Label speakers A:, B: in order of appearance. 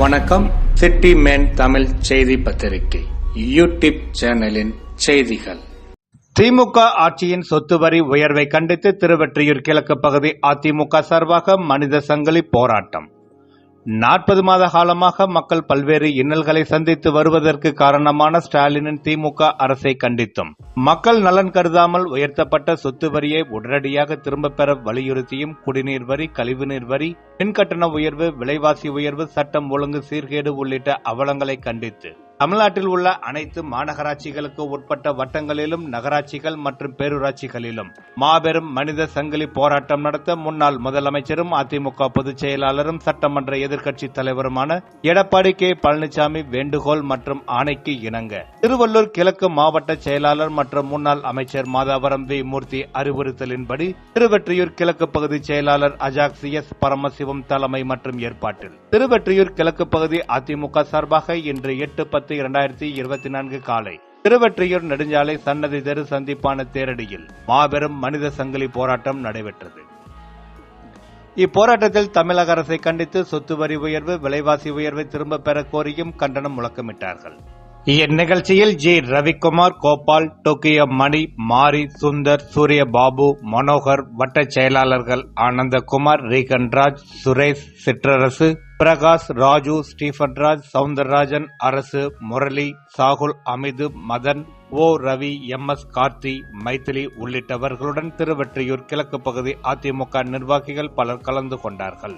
A: வணக்கம். City man Tamil செய்தி பத்திரிகை யூடியூப் சேனலின் செய்திகள். திமுக ஆட்சியின் சொத்து வரி உயர்வை கண்டித்து திருவெற்றியூர் கிழக்கு பகுதி அதிமுக சார்பாக மனித சங்கிலி போராட்டம். நாற்பது மாத காலமாக மக்கள் பல்வேறு இன்னல்களை சந்தித்து வருவதற்கு காரணமான ஸ்டாலினின் திமுக அரசை கண்டித்தும். மக்கள் நலன் கருதாமல் உயர்த்தப்பட்ட சொத்து வரியை உடனடியாக திரும்பப் பெற வலியுறுத்தியும் குடிநீர் வரி கழிவுநீர் வரி மின்கட்டண உயர்வு விலைவாசி உயர்வு சட்டம் ஒழுங்கு சீர்கேடு உள்ளிட்ட அவலங்களை கண்டித்து. தமிழ்நாட்டில் உள்ள அனைத்து மாநகராட்சிகளுக்கு உட்பட்ட வட்டங்களிலும் நகராட்சிகள் மற்றும் பேரூராட்சிகளிலும் மாபெரும் மனித சங்கிலி போராட்டம் நடத்த முன்னாள் முதலமைச்சரும் அதிமுக பொதுச் செயலாளரும் சட்டமன்ற எதிர்க்கட்சித் தலைவருமான எடப்பாடி கே. பழனிசாமி வேண்டுகோள் மற்றும் ஆணைக்கு இணங்க திருவள்ளூர் கிழக்கு மாவட்ட செயலாளர் மற்றும் முன்னாள் அமைச்சர் மாதாவரம் வி. மூர்த்தி அறிவுறுத்தலின்படி திருவெற்றியூர் கிழக்கு பகுதி செயலாளர் அஜாக் சி. எஸ். பரமசிவம் தலைமை மற்றும் ஏற்பாட்டில் திருவெற்றியூர் கிழக்கு பகுதி அதிமுக சார்பாக இன்று எட்டு பத்து பத்து இரண்டாயிரத்தி இருபத்தி நான்கு காலை. திருவெற்றியூர் நெடுஞ்சாலை சன்னதி தெரு சந்திப்பான தேரடியில் மாபெரும் மனித சங்கிலி போராட்டம் நடைபெற்றது. இப்போராட்டத்தில் தமிழக அரசை கண்டித்து சொத்து வரி உயர்வு விலைவாசி உயர்வை திரும்பப் பெற கோரியும் கண்டனம் முழக்கமிட்டார்கள். இந்நிகழ்ச்சியில் ஜி. ரவிக்குமார் கோபால் டோக்கியோ மணி மாரி சுந்தர் சூரிய பாபு மனோகர் வட்ட செயலாளர்கள் ஆனந்தகுமார் ரீகன்ராஜ் சுரேஷ் சிற்றரசு Prakash Raju Stephenraj Soundararajan Arasu Murali Sahul Hameed Madhan O. Ravi M. S. Karthi Maithili உள்ளிட்டவர்களுடன் Thiruvottiyur கிழக்கு பகுதி அதிமுக நிர்வாகிகள் பலர் கலந்து கொண்டார்கள்.